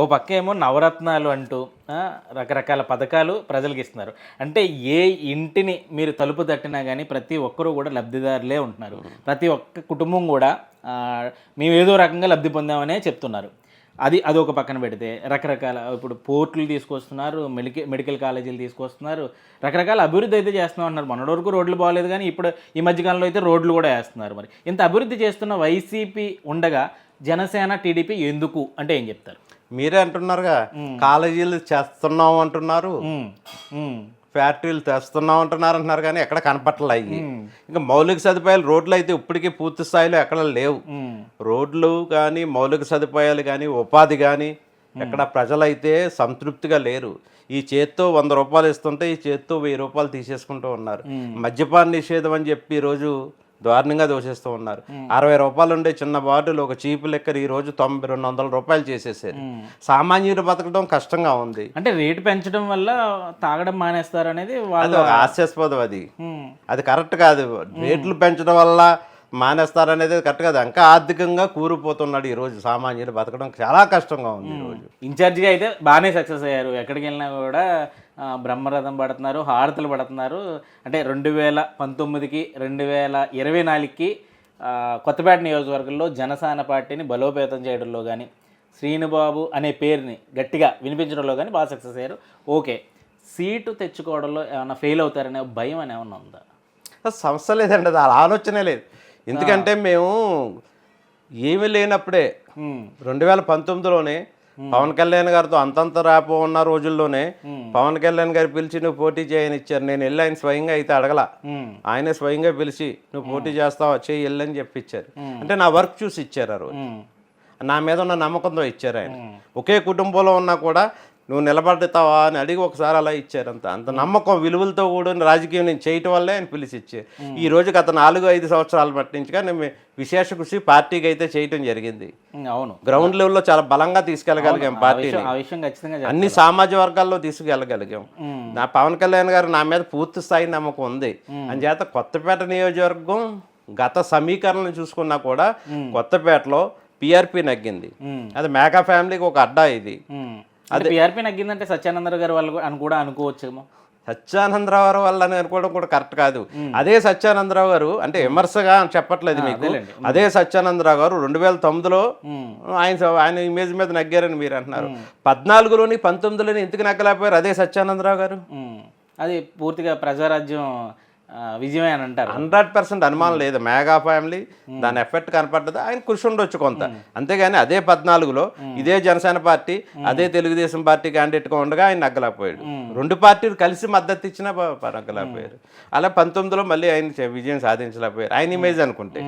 ఓ పక్క ఏమో నవరత్నాలు అంటూ రకరకాల పథకాలు ప్రజలకు ఇస్తున్నారు. అంటే ఏ ఇంటిని మీరు తలుపు తట్టినా కానీ ప్రతి ఒక్కరూ కూడా లబ్ధిదారులే ఉంటున్నారు. ప్రతి ఒక్క కుటుంబం కూడా మేము ఏదో రకంగా లబ్ధి పొందామనే చెప్తున్నారు. అది అది ఒక పక్కన పెడితే రకరకాల ఇప్పుడు పోర్టులు తీసుకొస్తున్నారు మెడికల్ మెడికల్ కాలేజీలు తీసుకొస్తున్నారు రకరకాల అభివృద్ధి అయితే చేస్తున్నాం అంటున్నారు. మొన్నటి వరకు రోడ్లు బాగాలేదు కానీ ఇప్పుడు ఈ మధ్యకాలంలో అయితే రోడ్లు కూడా వేస్తున్నారు మరి. ఇంత అభివృద్ధి చేస్తున్న వైసీపీ ఉండగా జనసేన టీడీపీ ఎందుకు? అంటే ఏం చెప్తారు? మీరే అంటున్నారుగా కాలేజీలు చేస్తున్నాం అంటున్నారు ఫ్యాక్టరీలు తెస్తున్నాం అంటున్నారు అంటున్నారు కానీ ఎక్కడ కనపట్ల అయ్యి. ఇంకా మౌలిక సదుపాయాలు రోడ్లు అయితే ఇప్పటికీ పూర్తి స్థాయిలో ఎక్కడ లేవు. రోడ్లు కానీ మౌలిక సదుపాయాలు కానీ ఉపాధి కానీ ఎక్కడ ప్రజలైతే సంతృప్తిగా లేరు. ఈ చేత్తో వంద రూపాయలు ఇస్తుంటే ఈ చేత్తో వెయ్యి రూపాయలు తీసేసుకుంటూ ఉన్నారు. మద్యపాన నిషేధం అని చెప్పి ఈరోజు దారుణంగా దోషిస్తూ ఉన్నారు. అరవై రూపాయలు ఉండే చిన్న బాటిల్ ఒక చీపు లెక్కర్ ఈ రోజు తొంభై రెండు వందల రూపాయలు చేసేసారు సామాన్యులు బతకడం కష్టంగా ఉంది. అంటే రేటు పెంచడం వల్ల తాగడం మానేస్తారు అనేది వాళ్ళు హాస్యాస్పదం అది. అది కరెక్ట్ కాదు. రేట్లు పెంచడం వల్ల మానేస్తారనేది కరెక్ట్ కాదు. ఇంకా ఆర్థికంగా కూరుకుపోతున్నాడు ఈ రోజు సామాన్యులు బతకడం చాలా కష్టంగా ఉంది ఈ రోజు. ఇన్ఛార్జిగా అయితే బాగానే సక్సెస్ అయ్యారు. ఎక్కడికి వెళ్ళినా కూడా బ్రహ్మరథం పడుతున్నారు హారతులు పడుతున్నారు. అంటే రెండు వేల పంతొమ్మిదికి రెండు వేల ఇరవై నాలుగుకి కొత్తపేట నియోజకవర్గంలో జనసేన పార్టీని బలోపేతం చేయడంలో కానీ శ్రీనుబాబు అనే పేరుని గట్టిగా వినిపించడంలో కానీ బాగా సక్సెస్ అయ్యారు. ఓకే. సీటు తెచ్చుకోవడంలో ఏమైనా ఫెయిల్ అవుతారనే భయం అని ఏమన్నా ఉందా? సమస్య లేదండి అది ఆలోచనే లేదు. ఎందుకంటే మేము ఏమీ లేనప్పుడే రెండు వేల పంతొమ్మిదిలోనే పవన్ కళ్యాణ్ గారితో అంతంత రాపో ఉన్న రోజుల్లోనే పవన్ కళ్యాణ్ గారు పిలిచి నువ్వు పోటీ చేయని ఇచ్చారు. నేను వెళ్ళి ఆయన స్వయంగా అయితే అడగల. ఆయనే స్వయంగా పిలిచి నువ్వు పోటీ చేస్తావా? చేయి వెళ్ళని చెప్పి ఇచ్చారు అంటే నా వర్క్ చూసి ఇచ్చారు ఆ రోజు. నా మీద ఉన్న నమ్మకంతో ఇచ్చారు ఆయన. ఒకే కుటుంబంలో ఉన్నా కూడా నువ్వు నిలబడతావా? అని అడిగి ఒకసారి అలా ఇచ్చారు అంత అంత నమ్మకం విలువలతో కూడిన రాజకీయం నేను చేయటం వల్లే ఆయన పిలిచి ఇచ్చారు ఈ రోజు గత నాలుగు ఐదు సంవత్సరాల కానీ మేము విశేష కృషి పార్టీకి అయితే చేయటం జరిగింది. అవును. గ్రౌండ్ లెవెల్లో చాలా బలంగా తీసుకెళ్ళగలిగాం పార్టీని. అన్ని సామాజిక వర్గాల్లో తీసుకెళ్ళగలిగాం. నా పవన్ కళ్యాణ్ గారు నా మీద పూర్తి స్థాయి నమ్మకం ఉంది. అంచేత కొత్తపేట నియోజకవర్గం గత సమీకరణలు చూసుకున్నా కూడా కొత్తపేటలో పిఆర్పి నగ్గింది. అది మేకా ఫ్యామిలీకి ఒక అడ్డా ఇది. ఉమ్. అంటే పిఆర్పి నగ్గిందంటే సత్యానందరావు గారు వాళ్ళు అని కూడా అనుకోవచ్చేమో. సత్యానందరావు వల్ల అని అనుకోవడం కూడా కరెక్ట్ కాదు. అదే సత్యానందరావు గారు అంటే విమర్శగా అని చెప్పట్లేదు మీకు. అదే సత్యానందరావు గారు రెండు వేల తొమ్మిదిలో ఆయన ఆయన ఇమేజ్ మీద నగ్గారని మీరు అంటున్నారు. పద్నాలుగులోని పంతొమ్మిదిలోని ఎందుకు నగ్గలేకపోయారు అదే సత్యానందరావు గారు. అది పూర్తిగా ప్రజారాజ్యం విజయమే అని అంటారు. హండ్రెడ్ పర్సెంట్ అనుమానం లేదు. మేఘా ఫ్యామిలీ దాని ఎఫెక్ట్ కనపడ్డది ఆయన కృషి ఉండొచ్చు కొంత. అంతేగాని అదే పద్నాలుగులో ఇదే జనసేన పార్టీ అదే తెలుగుదేశం పార్టీ క్యాండిడేట్గా ఉండగా ఆయన నగ్గలేకపోయాడు. రెండు పార్టీలు కలిసి మద్దతు ఇచ్చినా నగ్గలేకపోయారు. అలా పంతొమ్మిదిలో మళ్ళీ ఆయన విజయం సాధించలేకపోయారు. ఆయన ఇమేజ్ అనుకుంటే.